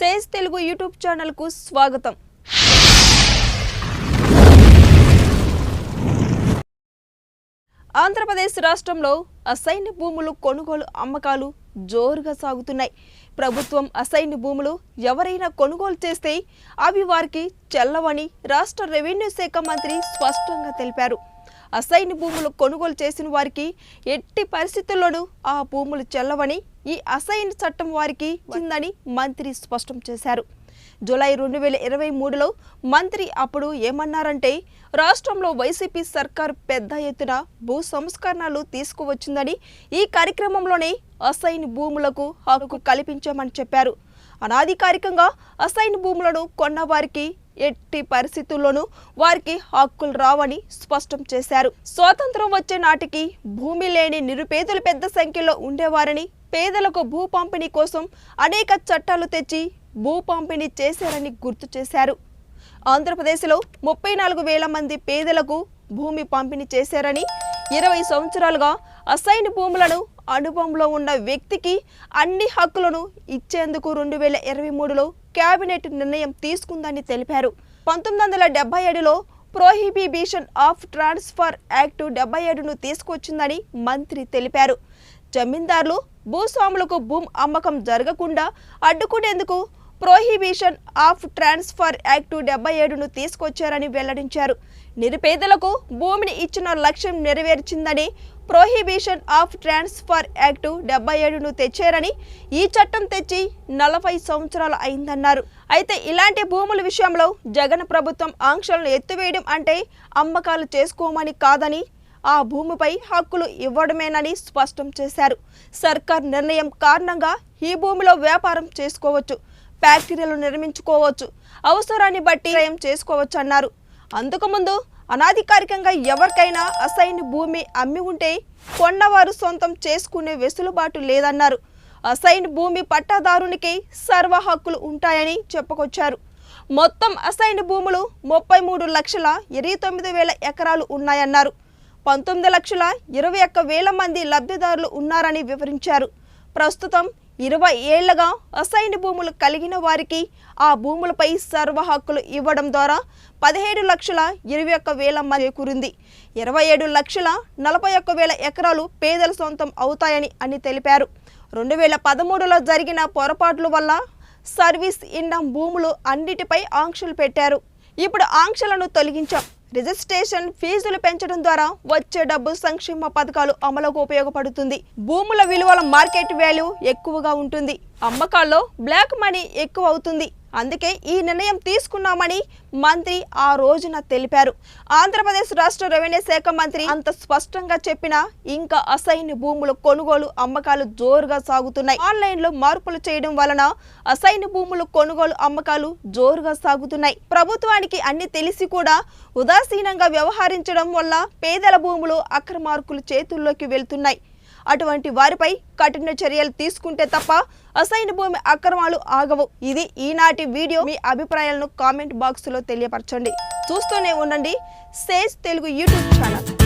Sage Telugu YouTube ఛానల్కు స్వాగతం. ఆంధ్రప్రదేశ్ రాష్ట్రంలో అసైన్ భూములు కొనుగోలు అమ్మకాలు జోరుగా సాగుతున్నాయి. ప్రభుత్వం అసైన్ భూములు ఎవరైనా కొనుగోలు చేస్తే అవి వారికి చెల్లవని రాష్ట్ర రెవెన్యూ శాఖ మంత్రి స్పష్టంగా తెలిపారు. అసైన్ భూములు కొనుగోలు చేసిన వారికి ఎట్టి పరిస్థితుల్లోనూ ఆ భూములు చెల్లవని ఈ అసైన్ చట్టం వారికి ఉందని మంత్రి స్పష్టం చేశారు. జూలై రెండు వేల ఇరవై మూడులో మంత్రి అప్పుడు ఏమన్నారంటే రాష్ట్రంలో వైసీపీ సర్కార్ పెద్ద ఎత్తున భూ సంస్కరణలు తీసుకువచ్చిందని ఈ కార్యక్రమంలోనే అసైన్ భూములకు హక్కు కల్పించామని చెప్పారు. అనాధికారికంగా అసైన్ భూములను కొన్న వారికి ఎట్టి పరిస్థితుల్లోనూ వారికి హక్కులు రావని స్పష్టం చేశారు. స్వాతంత్రం వచ్చే నాటికి భూమి లేని నిరుపేదలు పెద్ద సంఖ్యలో ఉండేవారని పేదలకు భూ పంపిణీ కోసం అనేక చట్టాలు తెచ్చి భూ పంపిణీ చేశారని గుర్తు చేశారు. ఆంధ్రప్రదేశ్లో ముప్పై నాలుగు వేల మంది పేదలకు భూమి పంపిణీ చేశారని ఇరవై సంవత్సరాలుగా అసైన్ భూములను అనుభవంలో ఉన్న వ్యక్తికి అన్ని హక్కులను ఇచ్చేందుకు రెండు వేల ఇరవై మూడులో కేబినెట్ నిర్ణయం తీసుకుందని తెలిపారు. పంతొమ్మిది వందల డెబ్బై ఏడులో ప్రోహిబిబిషన్ ఆఫ్ ట్రాన్స్ఫర్ యాక్ట్ డెబ్బై ఏడును తీసుకొచ్చిందని మంత్రి తెలిపారు. జమీందారులు భూస్వాములకు భూమి అమ్మకం జరగకుండా అడ్డుకునేందుకు ప్రోహిబిషన్ ఆఫ్ ట్రాన్స్ఫర్ యాక్టు డెబ్బై ఏడును తీసుకొచ్చారని వెల్లడించారు. నిరుపేదలకు భూమిని ఇచ్చిన లక్ష్యం నెరవేర్చిందని ప్రోహిబిషన్ ఆఫ్ ట్రాన్స్ఫర్ యాక్టు డెబ్బై ఏడును తెచ్చారని ఈ చట్టం తెచ్చి నలభై సంవత్సరాలు అయిందన్నారు. అయితే ఇలాంటి భూముల విషయంలో జగన్ ప్రభుత్వం ఆంక్షలను ఎత్తివేయడం అంటే అమ్మకాలు చేసుకోమని కాదని ఆ భూమిపై హక్కులు ఇవ్వడమేనని స్పష్టం చేశారు. సర్కార్ నిర్ణయం కారణంగా ఈ భూమిలో వ్యాపారం చేసుకోవచ్చు ఫ్యాక్టరీలు నిర్మించుకోవచ్చు అవసరాన్ని బట్టి వ్యయం చేసుకోవచ్చు అన్నారు అందుకుముందు అనాధికారికంగా ఎవరికైనా అసైన్ భూమి అమ్మి ఉంటే కొన్నవారు సొంతం చేసుకునే వెసులుబాటు లేదన్నారు. అసైన్ భూమి పట్టాదారునికి సర్వ హక్కులు ఉంటాయని చెప్పుకొచ్చారు. మొత్తం అసైన్ భూములు ముప్పై మూడు లక్షల ఇరవై తొమ్మిది వేల ఎకరాలు ఉన్నాయన్నారు. పంతొమ్మిది లక్షల ఇరవై ఒక్క వేల మంది లబ్ధిదారులు ఉన్నారని వివరించారు. ప్రస్తుతం ఇరవై ఏళ్ళుగా అసైన్ భూములు కలిగిన వారికి ఆ భూములపై సర్వ హక్కులు ఇవ్వడం ద్వారా పదిహేడు లక్షల ఇరవై ఒక్క వేల మంది కురింది ఇరవై ఏడు లక్షల నలభై ఒక్క వేల ఎకరాలు పేదల సొంతం అవుతాయని అని తెలిపారు. రెండు వేల పదమూడులో జరిగిన పొరపాట్ల వల్ల సర్వీస్ ఇన్నం భూములు అన్నిటిపై ఆంక్షలు పెట్టారు. ఇప్పుడు ఆంక్షలను తొలగించాం. రిజిస్ట్రేషన్ ఫీజులు పెంచడం ద్వారా వచ్చే డబ్బు సంక్షేమ పథకాలు అమలుకు ఉపయోగపడుతుంది. భూముల విలువల మార్కెట్ వాల్యూ ఎక్కువగా ఉంటుంది. అమ్మకాల్లో బ్లాక్ మనీ ఎక్కువ అవుతుంది. అందుకే ఈ నిర్ణయం తీసుకున్నామని మంత్రి ఆ రోజున తెలిపారు. ఆంధ్రప్రదేశ్ రాష్ట్ర రెవెన్యూ శాఖ మంత్రి అంత స్పష్టంగా చెప్పినా ఇంకా అసైన్ భూముల కొనుగోలు అమ్మకాలు జోరుగా సాగుతున్నాయి. ఆన్లైన్లో మార్పులు చేయడం వలన అసైన్ భూములు కొనుగోలు అమ్మకాలు జోరుగా సాగుతున్నాయి. ప్రభుత్వానికి అన్ని తెలిసి కూడా ఉదాసీనంగా వ్యవహరించడం వల్ల పేదల భూములు అక్రమార్కులు చేతుల్లోకి వెళ్తున్నాయి. అటువంటి వారిపై కఠిన చర్యలు తీసుకుంటే తప్ప అసైన్ భూమి అక్రమాలు ఆగవు. ఇది ఈనాటి వీడియో. మీ అభిప్రాయాలను కామెంట్ బాక్స్లో తెలియపరచండి. చూస్తూనే ఉండండి. Sage Telugu YouTube channel.